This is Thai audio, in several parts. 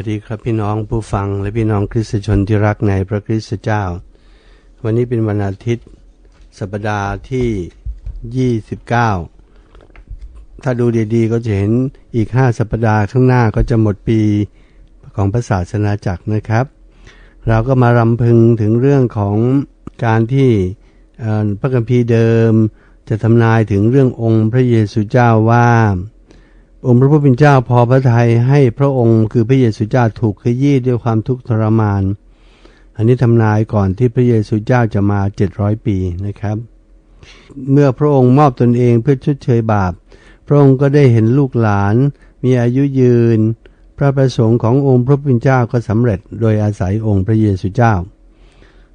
สวัสดีครับพี่น้องผู้ฟังและพี่น้องคริสตชนที่รักในพระคริสตเจ้า วันนี้เป็นวันอาทิตย์ สัปดาห์ที่ 29 ถ้าดูดีๆก็จะเห็นอีก 5 สัปดาห์ข้างหน้าก็จะหมดปีของพระศาสนาจักรนะครับ เราก็มารำพึงถึงเรื่องของการที่พระคัมภีร์เดิม จะทำนายถึงเรื่ององค์พระเยซูเจ้าว่า องค์พระผู้เป็นเจ้าพอพระทัยให้พระองค์คือพระเยซูเจ้าถูกขยี้ด้วยความทุกข์ทรมาน อันนี้ทำนายก่อนที่พระเยซูเจ้าจะมา700ปีนะครับ เมื่อพระองค์มอบตนเองเพื่อชดเชยบาป พระองค์ก็ได้เห็นลูกหลาน มีอายุยืน พระประสงค์ขององค์พระผู้เป็นเจ้าก็สำเร็จโดยอาศัยองค์พระเยซูเจ้า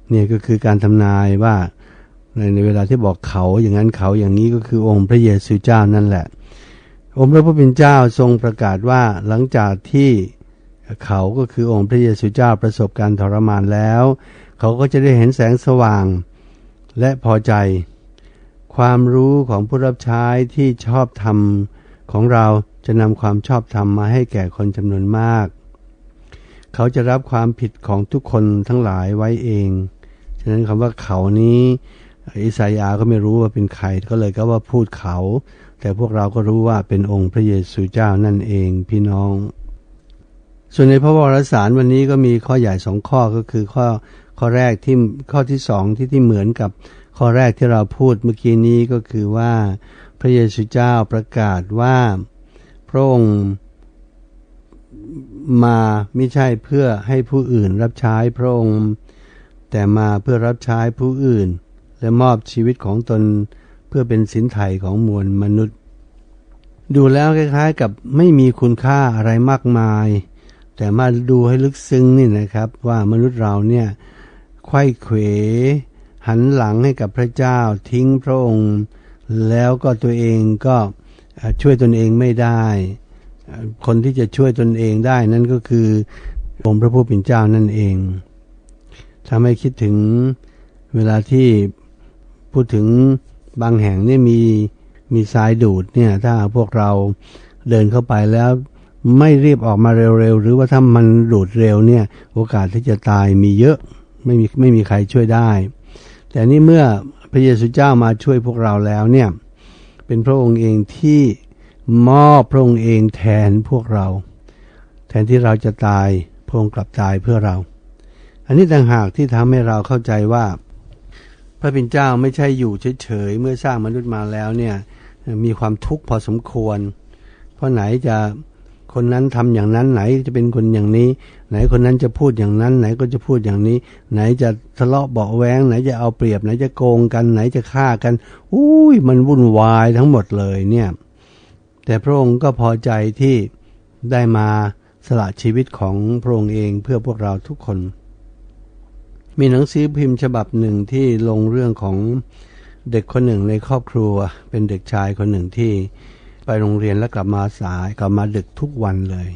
เนี่ยก็คือการทำนายว่าในเวลาที่บอกเขาอย่างนั้นเขาอย่างนี้ก็คือองค์พระเยซูเจ้านั่นแหละ องค์พระผู้เป็นเจ้าทรงประกาศว่าหลังจากที่เขาก็คือองค์พระเยซูเจ้าประสบการทรมานแล้ว เขาก็จะได้เห็นแสงสว่างและพอใจ ความรู้ของผู้รับใช้ที่ชอบธรรมของเราจะนำความชอบธรรมมาให้แก่คนจำนวนมาก เขาจะรับความผิดของทุกคนทั้งหลายไว้เอง ฉะนั้นคำว่าเขานี้ อิสายาห์ก็ไม่รู้ว่าเป็นใครก็เลยก็ว่าพูดเขา แต่พวกเราก็รู้ว่าเป็นองค์พระเยซูเจ้านั่นเองพี่น้อง ส่วนในพระวรสารวันนี้ก็มีข้อใหญ่สองข้อก็คือข้อข้อแรกที่ข้อที่สองที่ที่เหมือนกับข้อแรกที่เราพูดเมื่อกี้นี้ก็คือว่า พระเยซูเจ้าประกาศว่า พระองค์มาไม่ใช่เพื่อให้ผู้อื่นรับใช้พระองค์ แต่มาเพื่อรับใช้ผู้อื่น และมอบชีวิตของตนเพื่อเป็นสินไถ่ของมวลมนุษย์ ดูแล้วคล้ายๆกับไม่มีคุณค่าอะไรมากมาย แต่มาดูให้ลึกซึ้งนี่นะครับว่ามนุษย์เราเนี่ยไข้เขว หันหลังให้กับพระเจ้าทิ้งพระองค์ แล้วก็ตัวเองก็ช่วยตนเองไม่ได้ คนที่จะช่วยตนเองได้นั่นก็คือองค์พระผู้เป็นเจ้านั่นเองทำให้คิดถึงเวลาที่ พูดถึงบางแห่งเนี่ยมีมีทรายดูดเนี่ยถ้าพวกเราเดินเข้าไปแล้วไม่รีบออกมาเร็วๆ หรือว่าถ้ามันดูดเร็วเนี่ยโอกาสที่จะตายมีเยอะไม่มีไม่มีใครช่วยได้ แต่นี่เมื่อพระเยซูเจ้ามาช่วยพวกเราแล้วเนี่ยเป็นพระองค์เองที่มอบพระองค์เองแทนพวกเรา แทนที่เราจะตายพระองค์กลับตายเพื่อเรา อันนี้ต่างหากที่ทำให้เราเข้าใจว่า พระเป็นเจ้าไม่ใช่อยู่เฉยๆเมื่อสร้างมนุษย์มาแล้วเนี่ยมีความทุกข์พอสมควร เพราะไหนจะคนนั้นทำอย่างนั้นไหนจะเป็นคนอย่างนี้ ไหนคนนั้นจะพูดอย่างนั้น ไหนก็จะพูดอย่างนี้ ไหนจะทะเลาะเบาแวงไหนจะเอาเปรียบ ไหนจะโกงกัน ไหนจะฆ่ากันอุ้ยมันวุ่นวายทั้งหมดเลยเนี่ยแต่พระองค์ก็พอใจที่ได้มาสละชีวิตของพระองค์เองเพื่อพวกเราทุกคน มีหนังสือพิมพ์ฉบับหนึ่งที่ลงเรื่องของเด็กคนหนึ่งในครอบครัว เป็นเด็กชายคนหนึ่งที่ไปโรงเรียนแล้วกลับมาสายกลับมาดึกทุกวันเลย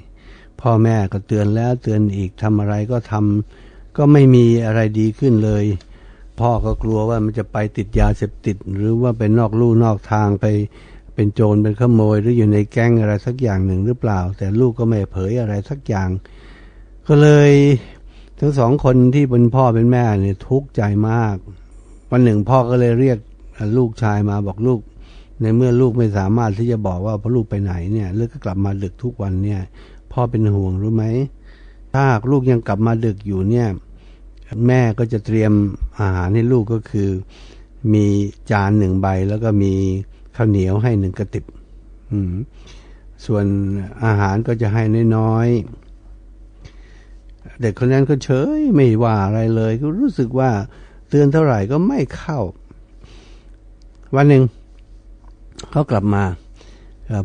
พ่อแม่ก็เตือนแล้วเตือนอีกทำอะไรก็ทำก็ไม่มีอะไรดีขึ้นเลย พ่อก็กลัวว่ามันจะไปติดยาเสพติด หรือว่าไปนอกลู่นอกทางไปเป็นโจรเป็นขโมยหรืออยู่ในแก๊งอะไรสักอย่างหนึ่งหรือเปล่า แต่ลูกก็ไม่เผยอะไรสักอย่าง ก็เลย ทั้งสองคนที่เป็นพ่อเป็นแม่เนี่ยทุกข์ใจมาก วันหนึ่งพ่อก็เลยเรียกลูกชายมาบอกลูก ในเมื่อลูกไม่สามารถที่จะบอกว่าพอลูกไปไหนเนี่ยลูกก็กลับมาดึกทุกวันเนี่ย พ่อเป็นห่วงรู้ไหมถ้าหากลูกยังกลับมาดึกอยู่เนี่ย แม่ก็จะเตรียมอาหารให้ลูกก็คือ มีจานหนึ่งใบแล้วก็มีข้าวเหนียวให้หนึ่งกระติบส่วนอาหารก็จะให้น้อยๆ เด็กคนนั้นก็เฉยไม่ว่าอะไรเลยก็รู้สึกว่าเตือนเท่าไหร่ก็ไม่เข้า วันหนึ่งเขากลับมา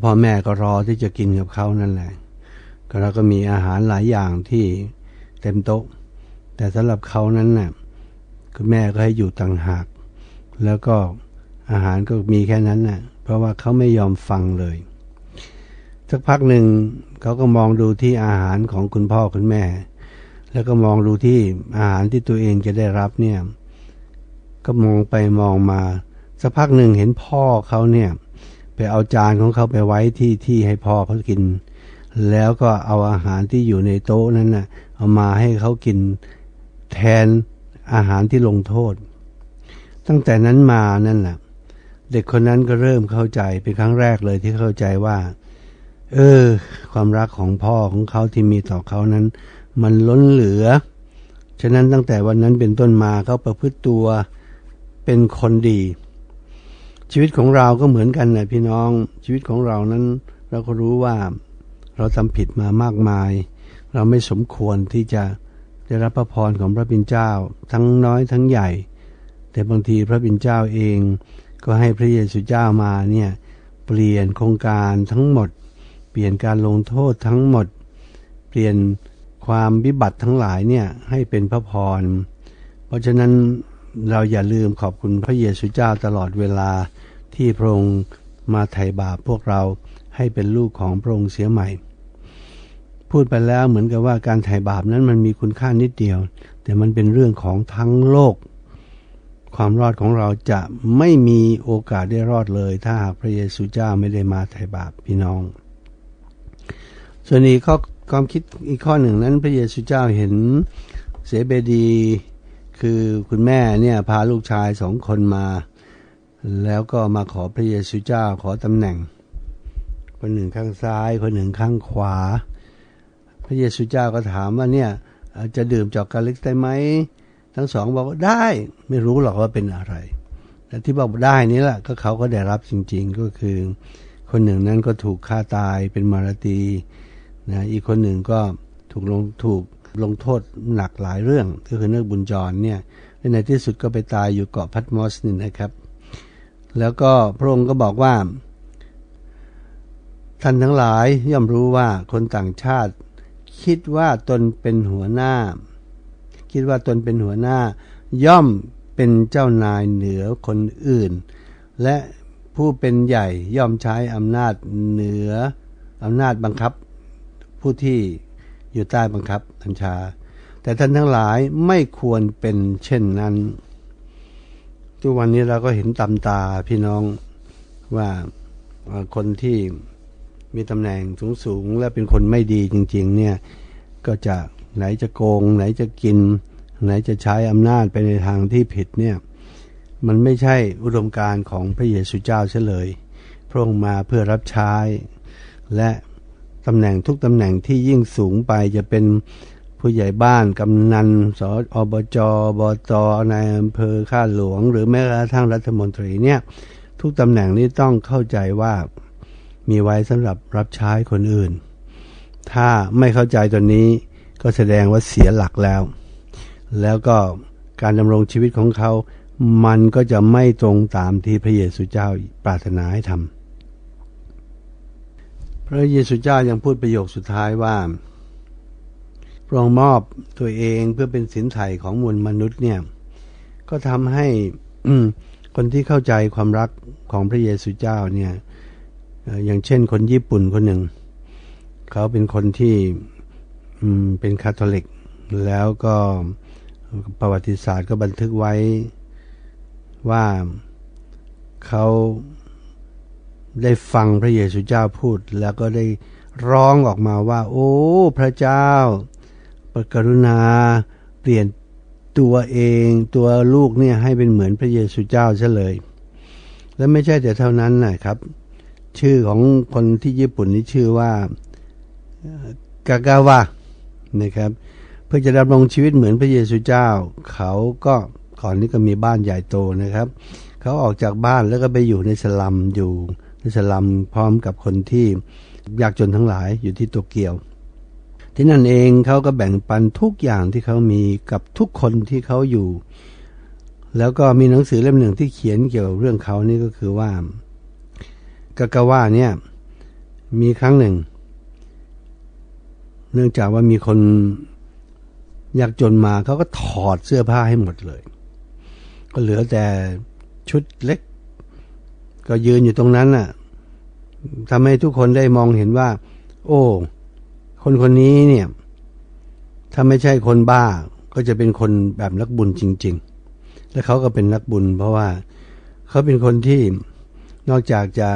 พ่อแม่ก็รอที่จะกินกับเขานั่นแหละก็เราก็มีอาหารหลายอย่างที่เต็มโต๊ะ แต่สำหรับเขานั้นน่ะคุณแม่ก็ให้อยู่ต่างหาก แล้วก็อาหารก็มีแค่นั้นน่ะ เพราะว่าเขาไม่ยอมฟังเลยสักพักหนึ่งเขาก็มองดูที่อาหารของคุณพ่อคุณแม่ แล้วก็มองดูที่อาหารที่ตัวเองจะได้รับเนี่ย ก็มองไปมองมาสักพักหนึ่งเห็นพ่อเขาเนี่ย ไปเอาจานของเขาไปไว้ที่ที่ให้พ่อเขากิน แล้วก็เอาอาหารที่อยู่ในโต๊ะนั้นนะ่ะ เอามาให้เขากินแทนอาหารที่ลงโทษ ตั้งแต่นั้นมานั่นแหละเด็กคนนั้นก็เริ่มเข้าใจเป็นครั้งแรกเลยที่เข้าใจว่า เออ ความรักของพ่อของเขาที่มีต่อเขานั้น มันล้นเหลือ ฉะนั้นตั้งแต่วันนั้นเป็นต้นมาเขาประพฤติตัวเป็นคนดี ชีวิตของเราก็เหมือนกันนะพี่น้องชีวิตของเรานั้น เราก็รู้ว่าเราทำผิดมามากมาย เราไม่สมควรที่จะได้รับพระพรของพระบิณเจ้า ทั้งน้อยทั้งใหญ่ แต่บางทีพระบิณเจ้าเองก็ให้พระเยซูเจ้ามาเนี่ยเปลี่ยนโครงการทั้งหมด เปลี่ยนการลงโทษทั้งหมด เปลี่ยน ความวิบัติทั้งหลายเนี่ยให้เป็นพระพร เพราะฉะนั้นเราอย่าลืมขอบคุณพระเยซูเจ้าตลอดเวลาที่พระองค์มาไถ่บาปพวกเราให้เป็นลูกของพระองค์เสียใหม่ พูดไปแล้วเหมือนกับว่าการไถ่บาปนั้นมันมีคุณค่านิดเดียว แต่มันเป็นเรื่องของทั้งโลก ความรอดของเราจะไม่มีโอกาสได้รอดเลย ถ้าหากพระเยซูเจ้าไม่ได้มาไถ่บาปพี่น้อง ส่วนอีกข้อ ความคิดอีกข้อหนึ่งนั้นพระเยซูเจ้าเห็นเสเบดี คือคุณแม่เนี่ยพาลูกชายสองคนมา แล้วก็มาขอพระเยซูเจ้าขอตำแหน่ง คนหนึ่งข้างซ้าย คนหนึ่งข้างขวา พระเยซูเจ้าก็ถามว่าเนี่ยจะดื่มจอกกาลิกได้ไหมทั้งสองบอกว่าได้ไม่รู้หรอกว่าเป็นอะไรแต่ที่บอกได้นี่แหละก็เขาก็ได้รับจริง ๆ ก็คือ คนหนึ่งนั้นก็ถูกฆ่าตายเป็นมารตี นะอีกคนหนึ่งก็ถูกลงถูกลงโทษหนักหลายเรื่อง ก็คือเนื้อบุญจรเนี่ยในที่สุดก็ไปตายอยู่เกาะพัทมอสนี่นะครับ แล้วก็พระองค์ก็บอกว่า ท่านทั้งหลายย่อมรู้ว่าคนต่างชาติ คิดว่าตนเป็นหัวหน้า คิดว่าตนเป็นหัวหน้า ย่อมเป็นเจ้านายเหนือคนอื่น และผู้เป็นใหญ่ย่อมใช้อำนาจเหนืออำนาจบังคับ ผู้ที่อยู่ใต้บังคับบัญชา แต่ท่านทั้งหลายไม่ควรเป็นเช่นนั้น ทุกวันนี้เราก็เห็นตำตาพี่น้องว่าคนที่มีตำแหน่งสูงสูงและเป็นคนไม่ดีจริง ๆ เนี่ย ก็จะไหนจะโกง ไหนจะกิน ไหนจะใช้อำนาจไปในทางที่ผิดเนี่ย มันไม่ใช่อุดมการของพระเยซูเจ้าเฉลย พระองค์มาเพื่อรับใช้และ ตำแหน่งทุกตำแหน่งที่ยิ่งสูงไปจะเป็นผู้ใหญ่บ้านกำนันสอบจบตนายอำเภอข้าหลวง หรือแม้กระทั่งรัฐมนตรีเนี่ย ทุกตำแหน่งนี้ต้องเข้าใจว่ามีไว้สำหรับรับใช้คนอื่น ถ้าไม่เข้าใจตัวนี้ก็แสดงว่าเสียหลักแล้ว แล้วก็การดำรงชีวิตของเขา มันก็จะไม่ตรงตามที่พระเยซูเจ้าปรารถนาให้ทำ พระเยซูเจ้ายังพูดประโยคสุดท้ายว่าพรองมอบตัวเองเพื่อเป็นสินไถ่ของมวลมนุษย์เนี่ย ก็ทำให้คนที่เข้าใจความรักของพระเยซูเจ้าเนี่ยอย่างเช่นคนญี่ปุ่นคนหนึ่ง เขาเป็นคนที่เป็นคาทอลิก แล้วก็ประวัติศาสตร์ก็บันทึกไว้ว่าเขา ได้ฟังพระเยซูเจ้าพูด แล้วก็ได้ร้องออกมาว่า โอ้ พระเจ้า ประกรุณา เปลี่ยนตัวเองตัวลูกเนี่ยให้เป็นเหมือนพระเยซูเจ้าซะเลย และไม่ใช่แต่เท่านั้นนะครับ ชื่อของคนที่ญี่ปุ่นนี่ชื่อว่ากากาวะนะครับ เพื่อจะดำรงชีวิตเหมือนพระเยซูเจ้า เขาก็ก่อนนี้ก็มีบ้านใหญ่โตนะครับ เขาออกจากบ้านแล้วก็ไปอยู่ในสลัมอยู่ สลัมพร้อมกับคนที่ยากจนทั้งหลายอยู่ที่โตเกียว ที่นั่นเองเขาก็แบ่งปันทุกอย่างที่เขามีกับทุกคนที่เขาอยู่ แล้วก็มีหนังสือเล่มหนึ่งที่เขียนเกี่ยวกับเรื่องเขานี่ก็คือว่ากากาว่าเนี่ยมีครั้งหนึ่ง เนื่องจากว่ามีคนยากจนมาเขาก็ถอดเสื้อผ้าให้หมดเลย ก็เหลือแต่ชุดเล็ก ก็ยืนอยู่ตรงนั้นน่ะทำให้ทุกคนได้มองเห็นว่า โอ้ คนคนนี้เนี่ย ถ้าไม่ใช่คนบ้า ก็จะเป็นคนแบบนักบุญจริง ๆ และเขาก็เป็นนักบุญ เพราะว่าเขาเป็นคนที่นอกจากจะ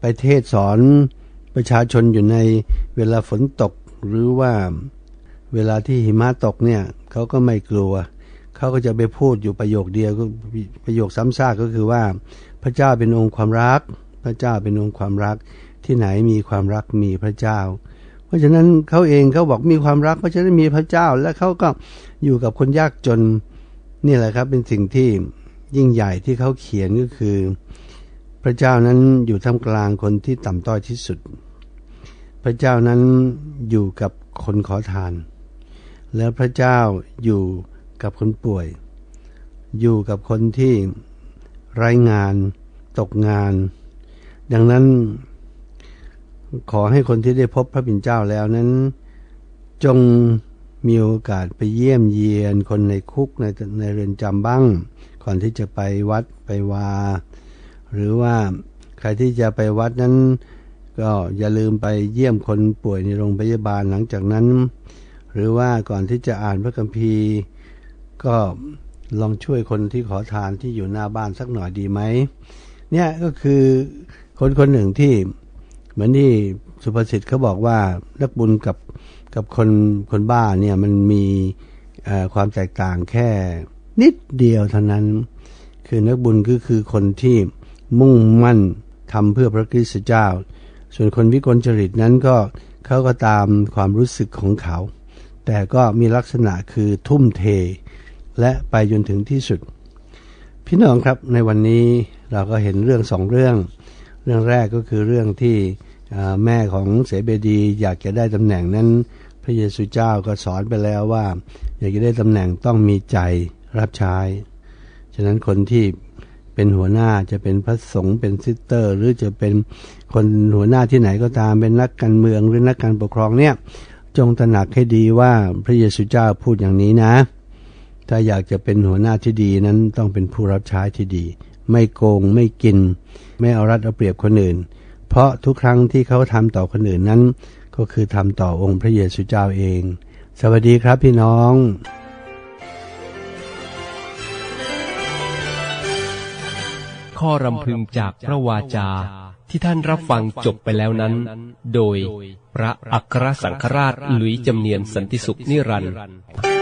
ไปเทศสอนประชาชนอยู่ในเวลาฝนตกหรือว่าเวลาที่หิมะตกเนี่ย เขาก็ไม่กลัว เขาก็จะไปพูดอยู่ประโยคเดียวก็ประโยคซ้ำซากก็คือว่า พระเจ้าเป็นองค์ความรัก พระเจ้าเป็นองค์ความรัก ที่ไหนมีความรักมีพระเจ้า เพราะฉะนั้นเขาเองเขาบอกมีความรัก เพราะฉะนั้นมีพระเจ้า และเขาก็อยู่กับคนยากจนนี่แหละครับเป็นสิ่งที่ยิ่งใหญ่ที่เขาเขียนก็คือ พระเจ้านั้นอยู่ท่ามกลางคนที่ต่ำต้อยที่สุด พระเจ้านั้นอยู่กับคนขอทาน แล้วพระเจ้าอยู่ กับคนป่วย อยู่กับคนที่ไร้งาน ตกงาน ดังนั้นขอให้คนที่ได้พบพระบิดเจ้าแล้วนั้น จงมีโอกาสไปเยี่ยมเยียนคนในคุกในในเรือนจำบ้าง ก่อนที่จะไปวัดไปวา หรือว่าใครที่จะไปวัดนั้น ก็อย่าลืมไปเยี่ยมคนป่วยในโรงพยาบาลหลังจากนั้น หรือว่าก่อนที่จะอ่านพระคัมภีร์ ก็ลองช่วยคนที่ขอทานที่อยู่หน้าบ้านสักหน่อยดีไหมเนี่ยก็คือคนคนหนึ่งที่เหมือนที่สุภาษิตเขาบอกว่านักบุญกับกับคนคนบ้าเนี่ยมันมีความแตกต่างแค่นิดเดียวเท่านั้น คือนักบุญก็คือคนที่มุ่งมั่นทำเพื่อพระคริสต์เจ้า ส่วนคนวิกลจริตนั้นก็เขาก็ตามความรู้สึกของเขา แต่ก็มีลักษณะคือทุ่มเท และไปจนถึงที่สุด พี่น้องครับในวันนี้เราก็เห็นเรื่องสองเรื่อง เรื่องแรกก็คือเรื่องที่แม่ของเสเบดีอยากจะได้ตำแหน่งนั้น พระเยซูเจ้าก็สอนไปแล้วว่า อยากจะได้ตำแหน่งต้องมีใจรับใช้ ฉะนั้นคนที่เป็นหัวหน้าจะเป็นพระสงฆ์เป็นซิสเตอร์ หรือจะเป็นคนหัวหน้าที่ไหนก็ตามเป็นนักการเมืองหรือนักการปกครองเนี่ยจงตระหนักให้ดีว่าพระเยซูเจ้าพูดอย่างนี้นะ ถ้าอยากจะเป็นหัวหน้าที่ดีนั้นต้องเป็นผู้รับใช้ที่ดี ไม่โกงไม่กิน ไม่เอารัดเอาเปรียบคนอื่น เพราะทุกครั้งที่เขาทำต่อคนอื่นนั้น ก็คือทำต่อองค์พระเยซูเจ้าเอง สวัสดีครับพี่น้องข้อรำพึงจากพระวาจาที่ท่านรับฟังจบไปแล้วนั้น โดยพระอัครสังฆราชหลุยจำเนียนสันติสุขนิรันดร์